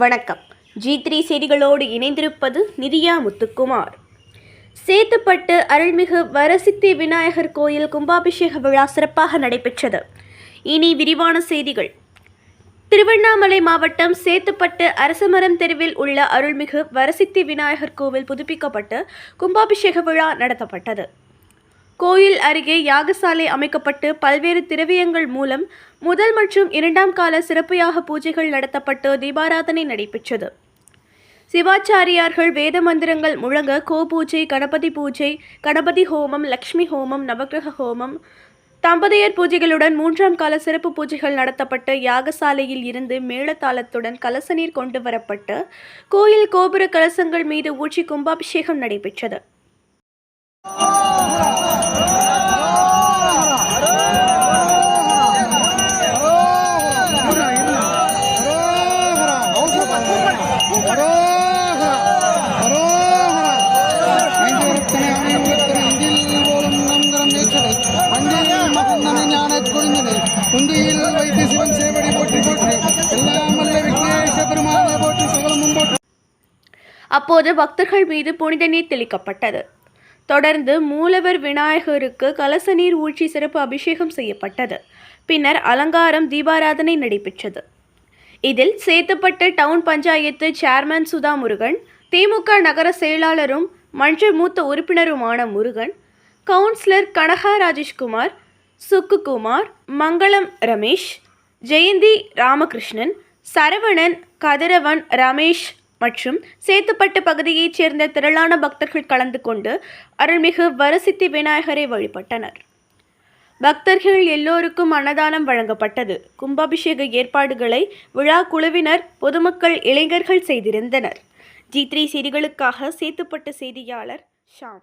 வணக்கம். G three செய்திகளோடு இணைந்திருப்பது நிதியா முத்துக்குமார். சேத்துப்பட்டு அருள்மிகு வரசித்தி விநாயகர் கோயில் கும்பாபிஷேக விழா சிறப்பாக நடைபெற்றது. இனி விரிவான செய்திகள். திருவண்ணாமலை மாவட்டம் சேத்துப்பட்டு அரசமரம் தெருவில் உள்ள அருள்மிகு வரசித்தி விநாயகர் கோவில் புதுப்பிக்கப்பட்டு கும்பாபிஷேக விழா நடத்தப்பட்டது. கோயில் அருகே யாகசாலை அமைக்கப்பட்டு பல்வேறு திரவியங்கள் மூலம் முதல் மற்றும் இரண்டாம் கால சிறப்பு யாக பூஜைகள் நடத்தப்பட்டு தீபாராதனை நடைபெற்றது. சிவாச்சாரியார்கள் வேத மந்திரங்கள் முழங்க கோ பூஜை கணபதி பூஜை கணபதி ஹோமம் லக்ஷ்மி ஹோமம் நவக்கிரக ஹோமம் தம்பதியர் பூஜைகளுடன் மூன்றாம் கால சிறப்பு பூஜைகள் நடத்தப்பட்டு யாகசாலையில் இருந்து மேளதாளத்துடன் கலச நீர் கொண்டு வரப்பட்டு கோயில் கோபுர கலசங்கள் மீது ஊற்றி கும்பாபிஷேகம் நடைபெற்றது. அப்போது பக்தர்கள் மீது புனித நீர் தெளிக்கப்பட்டது. தொடர்ந்து மூலவர் விநாயகருக்கு கலச நீர் ஊற்றி சிறப்பு அபிஷேகம் செய்யப்பட்டது. பின்னர் அலங்காரம் தீபாராதனை நடைபெற்றது. இதில் சேத்துப்பட்டு டவுன் பஞ்சாயத்து சேர்மன் சுதா முருகன் திமுக நகர செயலாளரும் மன்ற மூத்த உறுப்பினருமான முருகன் கவுன்சிலர் கனகா ராஜேஷ்குமார் சுக்குகுமார் மங்களம் ரமேஷ் ஜெயந்தி ராமகிருஷ்ணன் சரவணன் கதிரவன் ரமேஷ் மற்றும் சேத்துப்பட்டு பகுதியைச் சேர்ந்த திரளான பக்தர்கள் கலந்து கொண்டு அருள்மிகு வரசித்தி விநாயகரை வழிபட்டனர். பக்தர்கள் எல்லோருக்கும் அன்னதானம் வழங்கப்பட்டது. கும்பாபிஷேக ஏற்பாடுகளை விழா குழுவினர் பொதுமக்கள் இளைஞர்கள் செய்திருந்தனர். ஜி த்ரீ செய்திகளுக்காக சேத்துப்பட்டு செய்தியாளர் ஷாம்.